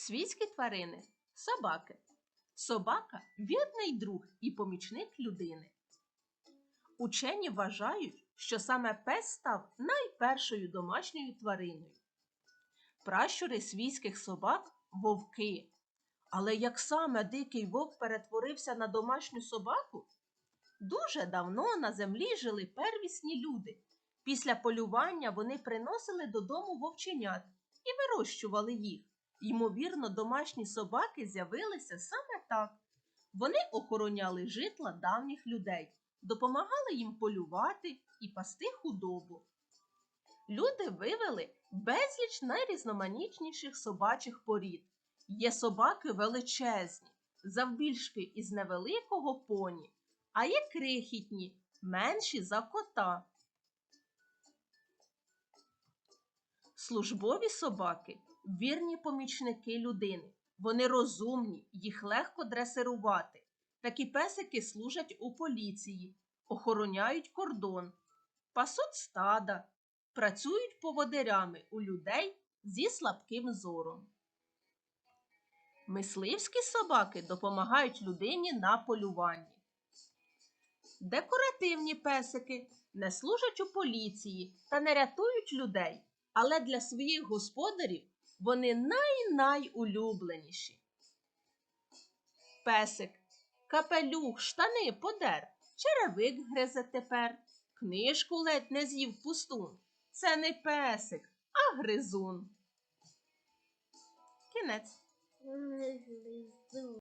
Свійські тварини собаки. Собака вірний друг і помічник людини. Учені вважають, що саме пес став найпершою домашньою твариною. Пращури свійських собак вовки. Але як саме дикий вовк перетворився на домашню собаку? Дуже давно на землі жили первісні люди. Після полювання вони приносили додому вовченят і вирощували їх. Ймовірно, домашні собаки з'явилися саме так. Вони охороняли житла давніх людей, допомагали їм полювати і пасти худобу. Люди вивели безліч найрізноманітніших собачих порід. Є собаки величезні, завбільшки із невеликого поні, а є крихітні, менші за кота. Службові собаки вірні помічники людини. Вони розумні, їх легко дресирувати. Такі песики служать у поліції, охороняють кордон, пасуть стада, працюють поводирями у людей зі слабким зором. Мисливські собаки допомагають людині на полюванні. Декоративні песики не служать у поліції та не рятують людей, але для своїх господарів вони най-найулюбленіші. Песик, капелюх, штани подер, черевик гризе тепер, книжку ледь не з'їв пустун. Це не песик, а гризун. Кінець.